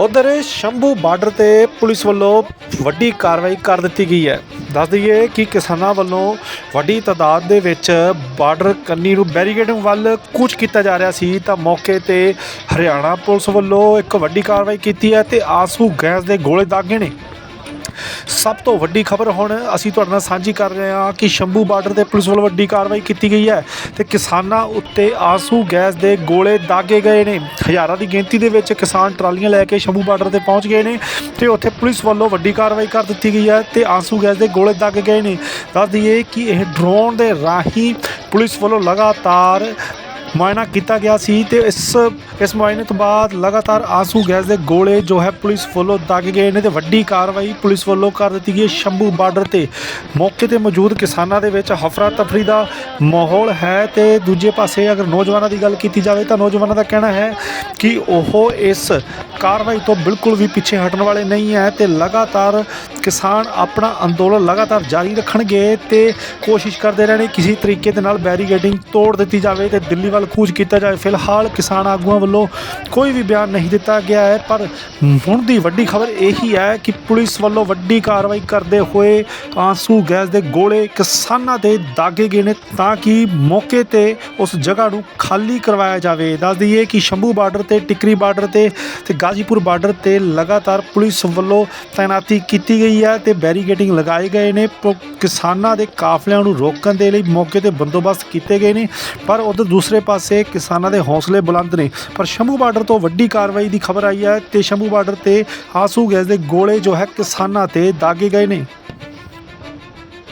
ਉਧਰ ਸ਼ੰਭੂ ਬਾਰਡਰ ਤੇ ਪੁਲਿਸ ਵੱਲੋਂ ਵੱਡੀ ਕਾਰਵਾਈ ਕਰ ਦਿੱਤੀ ਗਈ ਹੈ। ਦੱਸ ਦਈਏ ਕਿ ਕਿਸਾਨਾਂ ਵੱਲੋਂ ਵੱਡੀ ਤਾਦਾਦ ਦੇ ਵਿੱਚ ਬਾਰਡਰ ਕੰਨੀ ਨੂੰ ਬੈਰੀਕੇਡਿੰਗ ਵੱਲ ਕੁਝ ਕੀਤਾ ਜਾ ਰਿਹਾ ਸੀ। ਤਾਂ ਮੌਕੇ ਤੇ ਹਰਿਆਣਾ ਪੁਲਿਸ ਵੱਲੋਂ ਇੱਕ ਵੱਡੀ ਕਾਰਵਾਈ ਕੀਤੀ ਹੈ ਤੇ ਆਸੂ ਗੈਸ ਦੇ ਗੋਲੇ ਦਾਗੇ ਨੇ। ਸਭ ਤੋਂ ਵੱਡੀ ਖਬਰ ਹੁਣ ਅਸੀਂ ਤੁਹਾਡੇ ਨਾਲ ਸਾਂਝੀ ਕਰ ਰਹੇ ਹਾਂ ਕਿ ਸ਼ੰਭੂ ਬਾਰਡਰ ਤੇ ਪੁਲਿਸ ਵੱਲੋਂ ਵੱਡੀ ਕਾਰਵਾਈ ਕੀਤੀ ਗਈ ਹੈ ਤੇ ਕਿਸਾਨਾਂ ਉੱਤੇ ਆਂਸੂ ਗੈਸ ਦੇ ਗੋਲੇ ਦਾਗੇ ਗਏ ਨੇ। ਹਜ਼ਾਰਾਂ ਦੀ ਗਿਣਤੀ ਦੇ ਵਿੱਚ ਕਿਸਾਨ ਟਰਾਲੀਆਂ ਲੈ ਕੇ ਸ਼ੰਭੂ ਬਾਰਡਰ ਤੇ ਪਹੁੰਚ ਗਏ ਨੇ ਤੇ ਉੱਥੇ ਪੁਲਿਸ ਵੱਲੋਂ ਵੱਡੀ ਕਾਰਵਾਈ ਕਰ ਦਿੱਤੀ ਗਈ ਹੈ ਤੇ ਆਂਸੂ ਗੈਸ ਦੇ ਗੋਲੇ ਦਾਗੇ ਗਏ ਨੇ। ਦੱਸ ਦਈਏ ਕਿ ਇਹ ਡਰੋਨ ਦੇ ਰਾਹੀਂ ਪੁਲਿਸ ਵੱਲੋਂ ਲਗਾਤਾਰ ਮੁਆਇਨਾ ਕੀਤਾ ਗਿਆ ਸੀ ਤੇ ਇਸ ਇਸ ਮੁਆਇਨੇ ਤੋਂ ਬਾਅਦ ਲਗਾਤਾਰ ਆਂਸੂ ਗੈਸ ਦੇ ਗੋਲੇ ਜੋ ਹੈ ਪੁਲਿਸ ਵੱਲੋਂ ਦਾਗੇ ਗਏ ਨੇ ਤੇ ਵੱਡੀ ਕਾਰਵਾਈ ਪੁਲਿਸ ਵੱਲੋਂ ਕਰ ਦਿੱਤੀ ਗਈ ਸ਼ੰਭੂ ਬਾਰਡਰ ਤੇ ਮੌਕੇ ਤੇ ਮੌਜੂਦ ਕਿਸਾਨਾਂ ਦੇ ਵਿੱਚ ਹਫਰਾ ਤਫਰੀ ਦਾ ਮਾਹੌਲ ਹੈ ਤੇ ਦੂਜੇ ਪਾਸੇ ਅਗਰ ਨੌਜਵਾਨਾਂ ਦੀ ਗੱਲ ਕੀਤੀ ਜਾਵੇ ਤਾਂ ਨੌਜਵਾਨਾਂ ਦਾ ਕਹਿਣਾ ਹੈ ਕਿ ਉਹ ਇਸ ਕਾਰਵਾਈ ਤੋਂ ਬਿਲਕੁਲ ਵੀ ਪਿੱਛੇ ਹਟਣ ਵਾਲੇ ਨਹੀਂ ਹੈ ਤੇ ਲਗਾਤਾਰ ਕਿਸਾਨ ਆਪਣਾ ਅੰਦੋਲਨ ਲਗਾਤਾਰ ਜਾਰੀ ਰੱਖਣਗੇ ਤੇ ਕੋਸ਼ਿਸ਼ ਕਰਦੇ ਰਹਿਣੇ ਕਿਸੇ ਤਰੀਕੇ ਦੇ ਨਾਲ ਬੈਰੀਗੇਡਿੰਗ ਤੋੜ ਦਿੱਤੀ ਜਾਵੇ ਤੇ ਦਿੱਲੀ ਵੱਲ ਕੂਚ ਕੀਤਾ ਜਾਵੇ। ਫਿਲਹਾਲ ਕਿਸਾਨ ਆਗੂਆਂ ਵੱਲੋਂ ਕੋਈ ਵੀ ਬਿਆਨ ਨਹੀਂ ਦਿੱਤਾ ਗਿਆ ਹੈ, ਪਰ ਹੁਣ ਦੀ ਵੱਡੀ ਖਬਰ ਇਹੀ ਹੈ ਕਿ ਪੁਲਿਸ ਵੱਲੋਂ ਵੱਡੀ ਕਾਰਵਾਈ ਕਰਦੇ ਹੋਏ ਆਂਸੂ ਗੈਸ ਦੇ ਗੋਲੇ ਕਿਸਾਨਾਂ ਦੇ ਦਾਗੇ ਗਏ ਨੇ ਤਾਂ ਕਿ ਮੌਕੇ ਤੇ ਉਸ ਜਗ੍ਹਾ ਨੂੰ ਖਾਲੀ ਕਰਵਾਇਆ ਜਾਵੇ। ਦੱਸ ਦਈਏ ਕਿ ਸ਼ੰਭੂ ਬਾਰਡਰ ਤੇ, ਟਿਕਰੀ ਬਾਰਡਰ ਤੇ ਤੇ ਗਾਜੀਪੁਰ ਬਾਰਡਰ ਤੇ ਲਗਾਤਾਰ ਪੁਲਿਸ ਵੱਲੋਂ ਤਾਇਨਾਤੀ ਕੀਤੀ ਗਈ ਹੈ ਤੇ ਬੈਰੀਕੇਡਿੰਗ ਲਗਾਏ ਗਏ ਨੇ। ਕਿਸਾਨਾਂ ਦੇ ਕਾਫਲਿਆਂ ਨੂੰ ਰੋਕਣ ਦੇ ਲਈ ਮੌਕੇ ਤੇ ਬੰਦੋਬਸਤ ਕੀਤੇ ਗਏ ਨੇ। ਪਰ ਉਧਰ ਦੂਸਰੇ ਪਾਸੇ ਕਿਸਾਨਾਂ ਦੇ ਹੌਸਲੇ ਬੁਲੰਦ ਨੇ। ਪਰ ਸ਼ੰਭੂ ਬਾਰਡਰ ਤੋਂ ਵੱਡੀ ਕਾਰਵਾਈ ਦੀ ਖਬਰ ਆਈ ਹੈ ਤੇ ਸ਼ੰਭੂ ਬਾਰਡਰ ਤੇ ਆਸੂ ਗੈਸ ਦੇ ਗੋਲੇ ਜੋ ਹੈ ਕਿਸਾਨਾਂ ਤੇ ਦਾਗੇ ਗਏ ਨੇ।